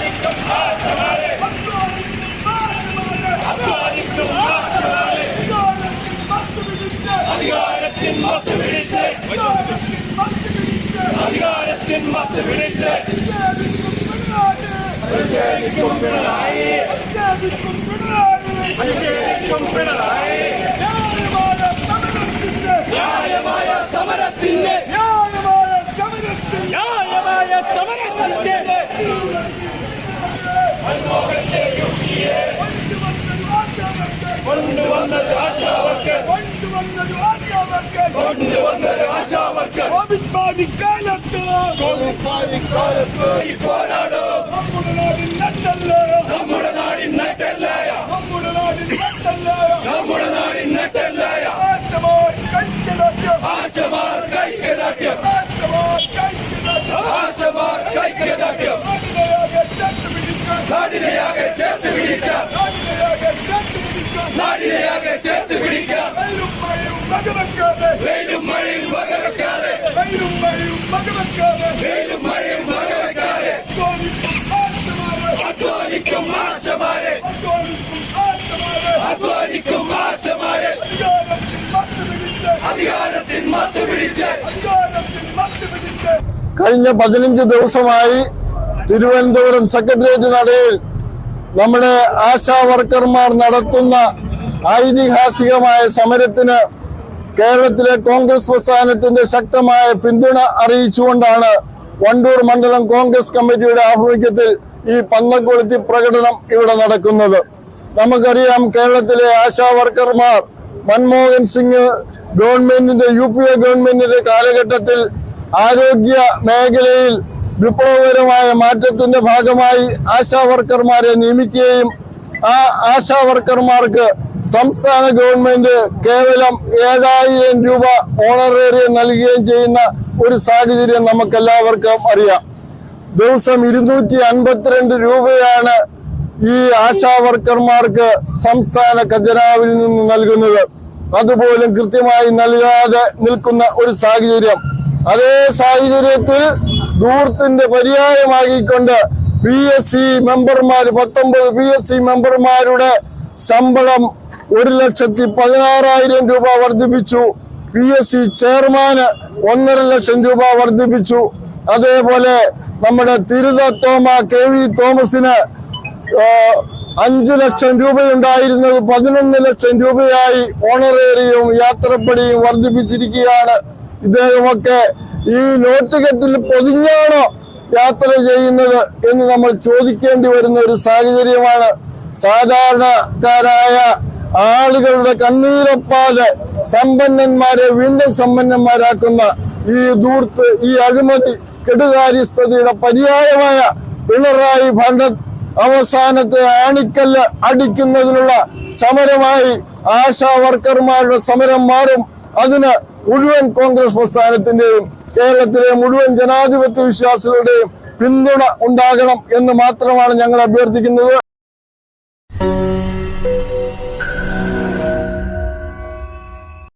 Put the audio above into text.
അധ്വാനിക്കും ആശമാരെ അധ്വാനിക്കും ആശമാരെ അധികാരത്തിൻ മത്ത് പിടിച്ച് അധികാരത്തിൻ മത്ത് പിടിച്ച് പ്രതിഷേധിക്കും പിണറായി കൊണ്ടുവന്നത് ആശാവർക്കർ കൊണ്ടുവന്നത് ആശാവർക്കർ കോവിഡ് ബാധിക്കാലത്ത് കോവിഡ് ബാധിക്കാലത്ത് ഈ പോരാടോ നമ്മുടെ നാടിൻ നട്ടല്ലോ നമ്മുടെ നാടിൻ നട്ടല്ലായ നമ്മുടെ നാടിൻ നട്ടല്ലോ ചേർത്ത് പിടിക്കാൻ നാടിനെയാകെ ചേർത്ത് പിടിക്കാൻ വെയിലും മഴയും വകവെക്കാതെ. വെയിലും മഴയും വകവെക്കാതെ. വെയിലും മഴയും വെയിലും മഴയും വകവെക്കാതെ. വകവെക്കാതെ അധ്വാനിക്കും ആശമാരെ. അധ്വാനിക്കും ആശമാരെ. അധ്വാനിക്കും ആശമാരെ. അധികാരത്തിൻ മത്ത് പിടിച്ച്. അധികാരത്തിൽ മത്ത് പിടിച്ച്. അധികാരത്തിൽ മത്ത് പിടിച്ച്. കഴിഞ്ഞ പതിനഞ്ച് ദിവസമായി തിരുവനന്തപുരം സെക്രട്ടേറിയറ്റ് നടയിൽ നമ്മുടെ ആശാ വർക്കർമാർ നടത്തുന്ന ഐതിഹാസികമായ സമരത്തിന് കേരളത്തിലെ കോൺഗ്രസ് പ്രസ്ഥാനത്തിന്റെ ശക്തമായ പിന്തുണ അറിയിച്ചുകൊണ്ടാണ് വണ്ടൂർ മണ്ഡലം കോൺഗ്രസ് കമ്മിറ്റിയുടെ ആഭിമുഖ്യത്തിൽ ഈ പന്നക്കൊളുത്തി പ്രകടനം ഇവിടെ നടക്കുന്നത്. നമുക്കറിയാം കേരളത്തിലെ ആശാ വർക്കർമാർ മൻമോഹൻ സിംഗ് ഗവൺമെന്റിന്റെ യു പി എ ഗവൺമെന്റിന്റെ കാലഘട്ടത്തിൽ ആരോഗ്യ മേഖലയിൽ വിപ്ലവകരമായ മാറ്റത്തിന്റെ ഭാഗമായി ആശാ വർക്കർമാരെ നിയമിക്കുകയും ആ ആശാ വർക്കർമാർക്ക് സംസ്ഥാന ഗവൺമെന്റ് കേവലം ഏഴായിരം രൂപ ഓണറേറിയം നൽകുകയും ചെയ്യുന്ന ഒരു സാഹചര്യം നമുക്കെല്ലാവർക്കും അറിയാം. ദിവസം ഇരുന്നൂറ്റി അൻപത്തിരണ്ട് രൂപയാണ് ഈ ആശാ വർക്കർമാർക്ക് സംസ്ഥാന ഖജനാവിൽ നിന്ന് നൽകുന്നത്. അതുപോലും കൃത്യമായി നൽകാതെ നിൽക്കുന്ന ഒരു സാഹചര്യം. അതേ സാഹചര്യത്തിൽ ദൂർത്തിന്റെ പര്യായമാകിക്കൊണ്ട് പി എസ് സി മെമ്പർമാർ പത്തൊമ്പത് പി എസ് സി മെമ്പർമാരുടെ ശമ്പളം ഒരു ലക്ഷത്തി പതിനാറായിരം രൂപ വർദ്ധിപ്പിച്ചു. പി എസ് സി ചെയർമാന് ഒന്നര ലക്ഷം രൂപ വർദ്ധിപ്പിച്ചു. അതേപോലെ നമ്മുടെ തിരുത തോമ കെ വി തോമസിന് അഞ്ച് ലക്ഷം രൂപയുണ്ടായിരുന്നത് പതിനൊന്ന് ലക്ഷം രൂപയായി ഓണറേറിയും യാത്രപ്പടിയും വർദ്ധിപ്പിച്ചിരിക്കുകയാണ്. ഇദ്ദേഹമൊക്കെ ഈ നോട്ട് കെട്ടിൽ പൊതിഞ്ഞാണോ യാത്ര ചെയ്യുന്നത് എന്ന് നമ്മൾ ചോദിക്കേണ്ടി വരുന്ന ഒരു സാഹചര്യമാണ്. സാധാരണക്കാരായ ആളുകളുടെ കണ്ണീരപ്പാതെ സമ്പന്നന്മാരെ വീണ്ടും സമ്പന്നന്മാരാക്കുന്ന ഈ ദൂർത്ത് ഈ അഴിമതി കെടുകാര്യസ്ഥതയുടെ പര്യായമായ പിണറായി ഭണ്ഡ അവസാനത്തെ ആണിക്കല്ല് അടിക്കുന്നതിനുള്ള സമരമായി ആശാ വർക്കർമാരുടെ സമരം മാറും. അതിന് മുഴുവൻ കോൺഗ്രസ് പ്രസ്ഥാനത്തിന്റെയും കേരളത്തിലെ മുഴുവൻ ജനാധിപത്യ വിശ്വാസികളുടെയും പിന്തുണ ഉണ്ടാകണം എന്ന് മാത്രമാണ് ഞങ്ങൾ അഭ്യർത്ഥിക്കുന്നത്.